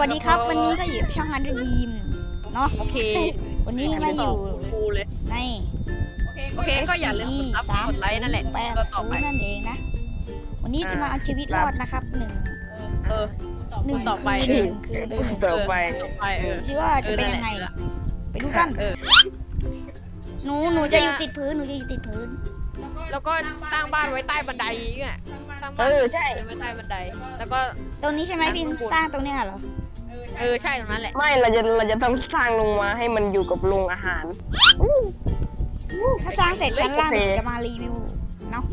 วัสดีครับ วันนี้ก็อยู่กับช่องอันเดอร์ดีมเนาะโอเค วันนี้มาอยู่ครูเลยในโอเคก็อย่าลืมกดซับกดไลค์นั่นแหละแปดก็ต่อศูไปนย์นั่นเองนะ วันนี้จะมาเอาชีวิตรอดนะครับหนึ่งเออหนึ่งต่อไปคืนหนึ่งคืนหนึ่งต่อไปต่อไปเออดูสิว่าจะเป็นยังไงเออไปดูกันเออหนูหนูจะอยู่ติดพื้นหนูจะอยู่ติดพื้น แล้วก็สร้างบ้านไว้ใต้บันไดอีกอะสร้างเอบ้านอใช่ไว้ใต้บันได แล้วก็ตรงนี้ใช่ไหมพินสร้างตรงเนี้ยเหรอ เออใช่ตรงนั้นแหละ ไม่เราจะเราจะต้องสร้างลงมาให้มันอยู่กับโรงอาหาร ถ้าสร้างเสร็จชั้นล่างโอเคเดี๋ยวจะมารีวิวเนาะ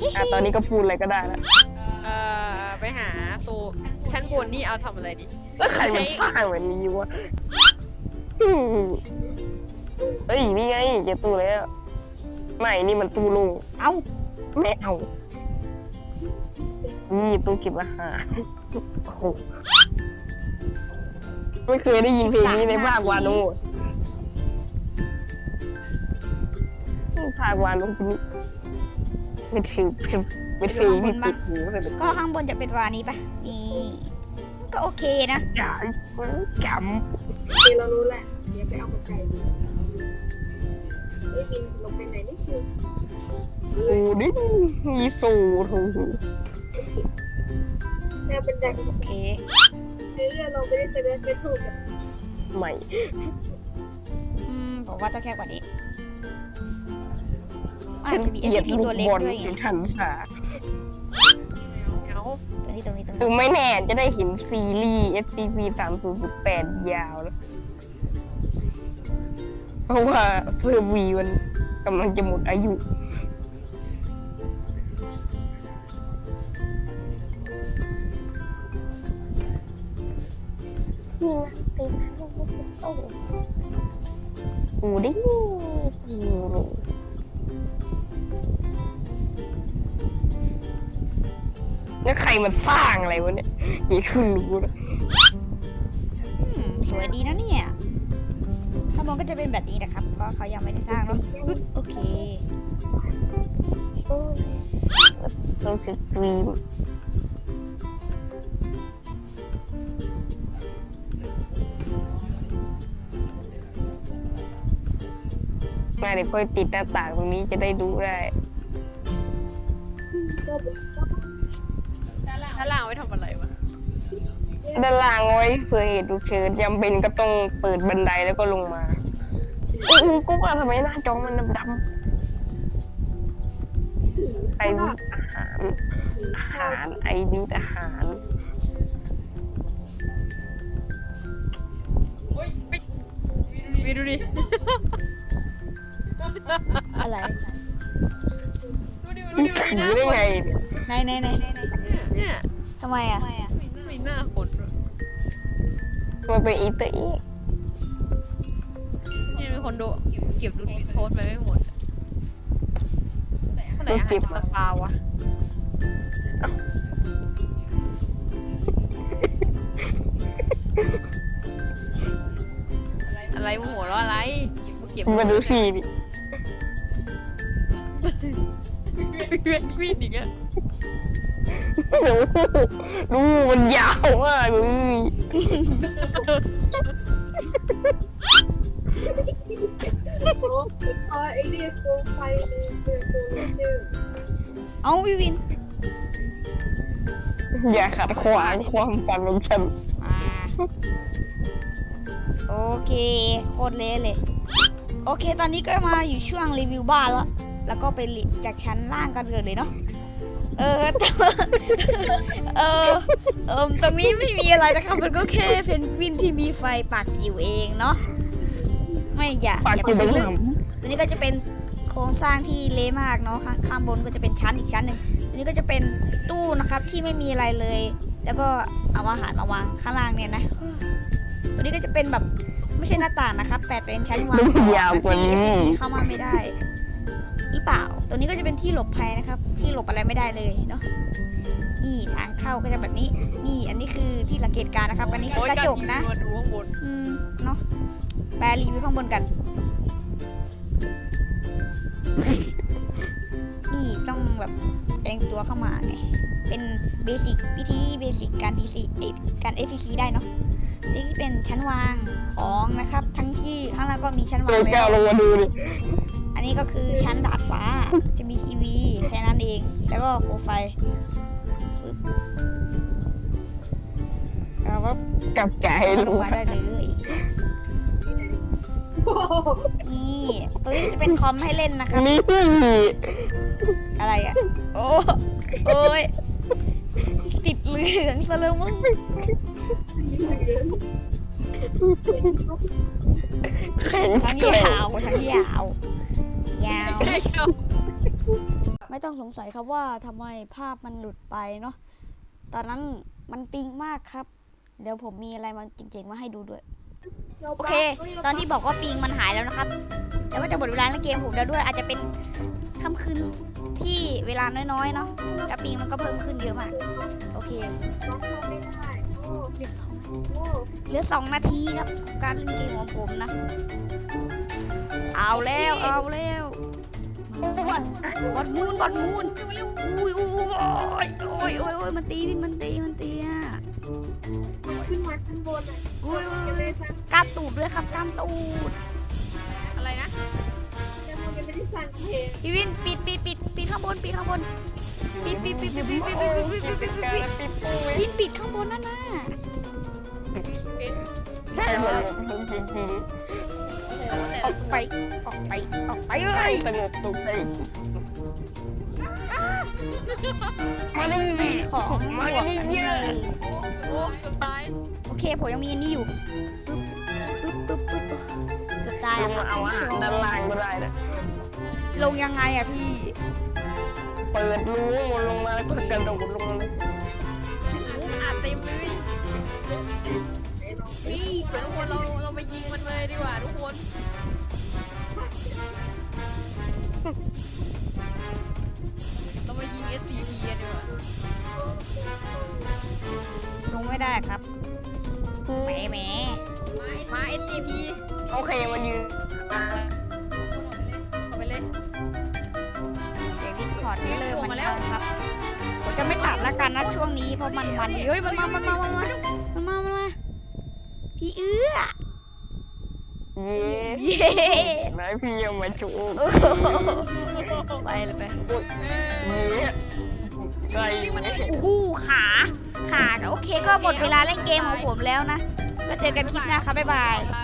ฮิอะฮิตอนนี้ก็พูดอะไรก็ได้แล้วเออไปหาตัวชั้นบนนี่เอาทำอะไรดีแล้วใครมันสร้างแบบนี้วะอืมเอ้ยนี่ไงเจอตู้แล้ว ไม่นี่มันตู้ลุงเอ้าไม่เอา นี่ตู้เก็บอาหารโอ้โหไม่เคยได้ยินเพลงนี้ในภาควาโนภาควาโนคนนี้ไม่ถือไม่ถือไม่ติดหูเลยก็ข้างบนจะเป็นวานี้ปะนี่ก็โอเคนะอย่าจโอเคเรารู้แหละเดี๋ยวไปเอาหัวใจดูเอ้ยบินลงไปไหนนี่คือำโอ้ดิมีสูตร แนวเป็นแดงโอเคเนื้อเราไม่ได้แสดงไม่ถูกอะใหม่อืมผมว่าต้องแค่กว่านี้อาจจะมีเหยียบ SCP ลูกตัวเล็กบอลด้วยไงถึงทันสาเอาตัวนี้ตรงนี้ตรงคือนี้ไม่แน่จะได้เห็นซีรีส์ SCP 3 0 8ยาวแล้วเพราะว่าเพื่อวีมันกำลังจะหมดอายุ โอ้ดิโอ้แล้วใครมันสร้างอะไรวะเนี่ยนี่คือรู้นะอืมสวยดีนะเนี่ยข้างบนก็จะเป็นแบบนี้นะครับ เพราะเขายังไม่ได้สร้างเนาะอึ๊บโอเคต้องสตรีม มาเดี๋ยวค่อยติดหน้าต่างตรงนี้จะได้ดูได้ถ้าล่างไว้ทำอะไรวะด้านล่างเอาไว้เผื่อเหตุฉุกเฉินจำเป็นก็ต้องเปิดบันไดแล้วก็ลงมาอู้หูกูว่าทำไมหน้าจอมันดำๆไอวิทอาหารอาหารไอวิทอาหารไปดูดิ อะไรดูดิดูดิมันมีหน้าถือได้คนไงไหนไหนไหนเนี่ยทำไมอะมีหน้าคนด้วยมันเป็นอีเตอร์อีนี่มีคนดูเก็บดูดิโพสต์ไปไม่หมดเมื่อไหร่อาหารจะสปาวะอะไรมึงหัวเราะอะไรกูเก็บมาดูทีดิ เวียนกวินอีกแล้วดูมันยาวมากเลยอ๋อไอเดียโคมไฟเลยเจอโคมเจอเอาวิวิน อย่าขัดขวางความฝันของฉันมา โอเค โคตรเละเลย โอเค ตอนนี้ก็มาอยู่ช่วงรีวิวบ้านแล้ว แล้วก็ไปรีจากชั้นล่างกันเลยเนาะเออแต่ว่าเออเออตรงนี้ไม่มีอะไรนะครับมันก็แค่เพนกวินที่มีไฟปักอยู่เองเนาะไม่อย่าปากอย่ากิไปนคิดน้ำลึกตัวนี้ก็จะเป็นโครงสร้างที่เละมากเนาะข้างข้างบนก็จะเป็นชั้นอีกชั้นหนึ่งตัวนี้ก็จะเป็นตู้นะครับที่ไม่มีอะไรเลย แล้วก็เอาอาหารมาวางข้างล่างเนี่ยนะ ตัวนี้ก็จะเป็นแบบไม่ใช่หน้าต่างนะครับแต่เป็นชั้นวางของยาวกว่าที่นี้ SCP เข้ามาไม่ได้หรือ เปล่าตัวนี้ก็จะเป็นที่หลบภัยนะครับ ที่หลบอะไรไม่ได้เลยเนาะ นี่ทางเข้าก็จะแบบนี้ นี่อันนี้คือที่สังเกตการณ์นะครับ อันนี้คือกระจกนะมาดูข้างบนอืม เนาะแปลรีวิวข้างบนกัน นี่ต้องแบบแต่งตัวเข้ามาไง เป็นเบสิกวิธีที่เบสิกการ PC เอ่อการ FPC ได้เนาะที่เป็นชั้นวางของนะครับ ทั้งที่ข้างล่างก็มีชั้นเจวางอแก้แล้ววลงมาดูดิอั นนี้ก็คือชั้นดาดฟ้าจะมีทีวีแค่นั้นเอง แล้วก็โคมไฟปึ๊บแล้วก็กลับใจลลงงมามาได้เลยนี่ตัวนี้จะเป็นคอมให้เล่นนะครับนี่อะไรอะ โอ้โอ้ยติดเหลืองซะแล้วมั้งแข็งทั้งยาวทั้งยาวยาว ไม่ต้องสงสัยครับว่าทำไมภาพมันหลุดไปเนาะ ตอนนั้นมันปิงมากครับ เดี๋ยวผมมีอะไรมาจริงๆมาให้ดูด้วย โอเค ตอนที่บอกว่าปิงมันหายแล้วนะครับ แล้วก็จะหมดเวลาเล่นเกมผมแล้วด้วย อาจจะเป็นค่ำคืนที่เวลาน้อยๆเนาะแล้วปิงมันก็เพิ่มขึ้นเยอะมาก โอเคเหลือสองโอ้เหลือสองนาทีครับ การเล่นเกมของผมนะ เอาแล้ว เอาแล้ว บอลมูนบอลมูนอุ้ยอุ้ยอุ้ยโอ้ยโอ้ยโอ้ยโอ้ยมันตีวินมันตีมันตีอะขึ้นมาชั้นบนอะอุ้ยอุ้ยยังอุ้ไม่ยได้สั่งกล้ามตูดด้วยครับกล้ามตูด อะไรนะยังไม่ได้สั่งเพลงพี่วินปิดปิดปิดปิดข้างบนปิดข้างบนปิดปิดปิดปิดปิดปิดปิดปิดปิดปิดปิดปิดวินปิดข้างบนนั่นน่ะเป็นใช่หมดจริงโอ้โหแต่อละอกไปออกไปออกไปเลๆยสงบสุขใจ มาดิไม่มีของบมาวกดิอันเยนี้อะเลยโอ้เกือบตายโอเคผมยังมีอันนี้อยู่ปึ๊บปึ๊บปึ๊บปึ๊บเกือบตายลอะงครับมาเอาคุณอาผู้ชหารมด้านล่างก็ได้นะลงยังไงอะพี่ เปิดรูลงมาแล้วก็กระโดดลงมาเลยอาจเต็มเลยนี่ทุกคนเราเราไปยิงมันเลยดีกว่าทุกคน ดิสคอร์ดนี่เลยมันแล้วครับผมจะไม่ตัดละกันนะช่วงนี้เพราะมันมันเฮ้ยมันมา มันมา มันมา มันมา มันมา พี่เอื้อเย้เย้นายพี่ยังมาชูโอ้โหไปเลยไปเย้ใส่โอ้โหขา ขาโอเคก็หมดเวลาเล่นเกมของผมแล้วนะ ก็เจอกันคลิปหน้าครับบ๊ายบายบาย